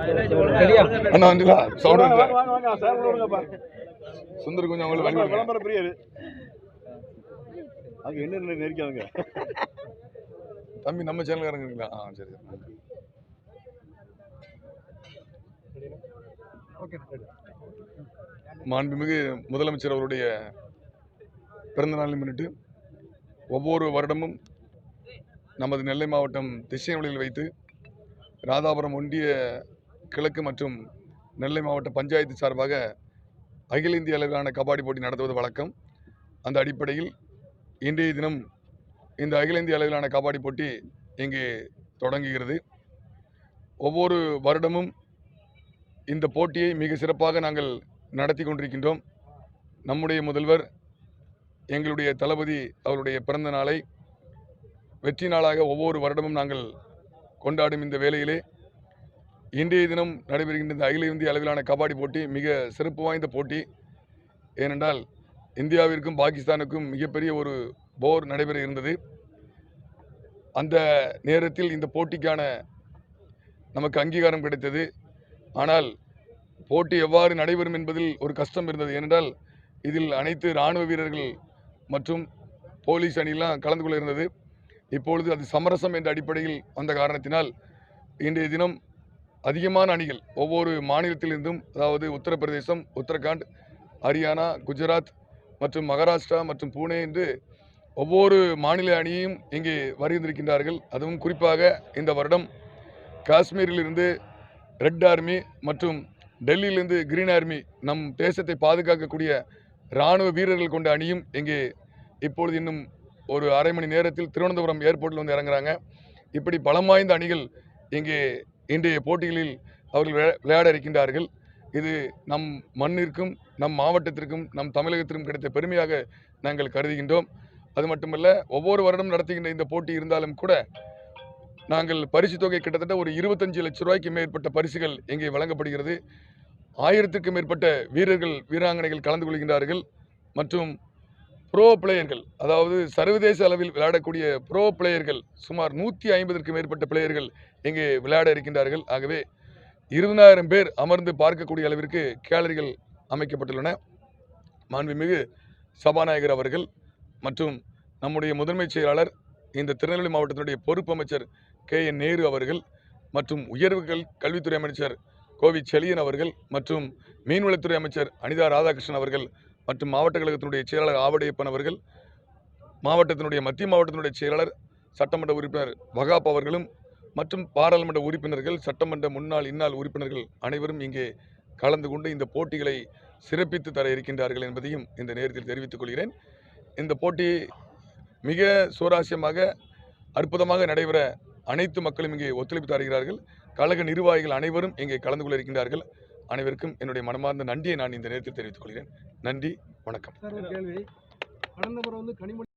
அண்ணா வந்துடா சவுண்ட். சுந்தர் கொஞ்சம் அவங்களுக்கு வழி விளம்பர- பிரியரு. அங்க என்ன நின்னு நெரிக்கானுங்க தம்பி நம்ம சேனல்காரங்களா ஆ சரி. மாண்புமிகு முதலமைச்சர் அவருடைய பிறந்த நாளை முன்னிட்டு ஒவ்வொரு வருடமும் நமது நெல்லை மாவட்டம் திசையொலியில் வைத்து ராதாபுரம் ஒன்றிய கிழக்கு மற்றும் நெல்லை மாவட்ட பஞ்சாயத்து சார்பாக அகில இந்திய அளவிலான கபாடி போட்டி நடத்துவது வழக்கம். அந்த அடிப்படையில் இன்றைய தினம் இந்த அகில இந்திய அளவிலான கபாடி போட்டி இங்கே தொடங்குகிறது. ஒவ்வொரு வருடமும் இந்த போட்டியை மிக சிறப்பாக நாங்கள் நடத்தி கொண்டிருக்கின்றோம். நம்முடைய முதல்வர் எங்களுடைய தளபதி அவருடைய பிறந்த நாளை வெற்றி நாளாக ஒவ்வொரு வருடமும் நாங்கள் கொண்டாடும் இந்த வேளையிலே இன்றைய தினம் நடைபெறுகின்ற இந்த அகில இந்திய அளவிலான கபாடி போட்டி மிக சிறப்பு வாய்ந்த போட்டி. ஏனென்றால் இந்தியாவிற்கும் பாகிஸ்தானுக்கும் மிகப்பெரிய ஒரு போர் நடைபெற இருந்தது. அந்த நேரத்தில் இந்த போட்டிக்கான நமக்கு அங்கீகாரம் கிடைத்தது. ஆனால் போட்டி எவ்வாறு நடைபெறும் என்பதில் ஒரு கஷ்டம் இருந்தது. ஏனென்றால் இதில் அனைத்து இராணுவ வீரர்கள் மற்றும் போலீஸ் அணியெல்லாம் கலந்து கொள்ள இருந்தது. இப்பொழுது அது சமரசம் என்ற அடிப்படையில் வந்த காரணத்தினால் இன்றைய தினம் அதிகமான அணிகள் ஒவ்வொரு மாநிலத்திலிருந்தும் அதாவது உத்தரப்பிரதேசம் உத்தரகாண்ட் ஹரியானா குஜராத் மற்றும் மகாராஷ்டிரா மற்றும் பூனே என்று ஒவ்வொரு மாநில அணியையும் இங்கே வருகின்றிருக்கின்றார்கள் அதுவும் குறிப்பாக இந்த வருடம் காஷ்மீரிலிருந்து ரெட் ஆர்மி மற்றும் டெல்லியிலிருந்து கிரீன் ஆர்மி நம் தேசத்தை பாதுகாக்கக்கூடிய இராணுவ வீரர்கள் கொண்ட அணியும் இங்கே இப்பொழுது இன்னும் ஒரு அரை மணி நேரத்தில் திருவனந்தபுரம் ஏர்போர்ட்டில் வந்து இறங்குறாங்க. இப்படி பலம் வாய்ந்த அணிகள் இங்கே இன்றைய போட்டிகளில் அவர்கள் விளையாட இருக்கின்றார்கள் இது நம் மண்ணிற்கும் நம் மாவட்டத்திற்கும் நம் தமிழகத்திற்கும் கிடைத்த பெருமையாக நாங்கள் கருதுகின்றோம். அது மட்டுமல்ல ஒவ்வொரு வருடம் நடத்துகின்ற இந்த போட்டி இருந்தாலும் கூட நாங்கள் பரிசு தொகை கிட்டத்தட்ட ஒரு இருபத்தஞ்சு லட்ச ரூபாய்க்கு மேற்பட்ட பரிசுகள் இங்கே வழங்கப்படுகிறது. ஆயிரத்திற்கும் மேற்பட்ட வீரர்கள் வீராங்கனைகள் கலந்து கொள்கின்றார்கள். மற்றும் ப்ரோ பிளேயர்கள் அதாவது சர்வதேச அளவில் விளையாடக்கூடிய ப்ரோ பிளேயர்கள் சுமார் நூற்றி ஐம்பதற்கு மேற்பட்ட பிளேயர்கள் இங்கே விளையாட இருக்கின்றார்கள். ஆகவே இருபதாயிரம் பேர் அமர்ந்து பார்க்கக்கூடிய அளவிற்கு கேலரிகள் அமைக்கப்பட்டுள்ளன. மாண்புமிகு சபாநாயகர் அவர்கள் மற்றும் நம்முடைய முதன்மைச் செயலாளர் இந்த திருநெல்வேலி மாவட்டத்தினுடைய பொறுப்பு அமைச்சர் கே. என். நேரு அவர்கள் மற்றும் உயர்வுகள் கல்வித்துறை அமைச்சர் கோவி செழியன் அவர்கள் மற்றும் மீன்வளத்துறை அமைச்சர் அனிதா ராதாகிருஷ்ணன் அவர்கள் மற்றும் மாவட்ட கழகத்தினுடைய செயலாளர் ஆவடையப்பன் அவர்கள் மாவட்டத்தினுடைய மத்திய மாவட்டத்தினுடைய செயலாளர் சட்டமன்ற உறுப்பினர் வகாப் அவர்களும் மற்றும் பாராளுமன்ற உறுப்பினர்கள் சட்டமன்ற முன்னாள் இந்நாள் உறுப்பினர்கள் அனைவரும் இங்கே கலந்து கொண்டு இந்த போட்டிகளை சிறப்பித்து தர இருக்கின்றார்கள் என்பதையும் இந்த நேரத்தில் தெரிவித்துக் கொள்கிறேன். இந்த போட்டி மிக சுவாரஸ்யமாக அற்புதமாக நடைபெற அனைத்து மக்களும் இங்கே ஒத்துழைப்பு தருகிறார்கள். கழக நிர்வாகிகள் அனைவரும் இங்கே கலந்து கொள்ள இருக்கின்றார்கள். அனைவருக்கும் என்னுடைய மனமார்ந்த நன்றியை நான் இந்த நேரத்தில் தெரிவித்துக் கொள்கிறேன். நன்றி வணக்கம்.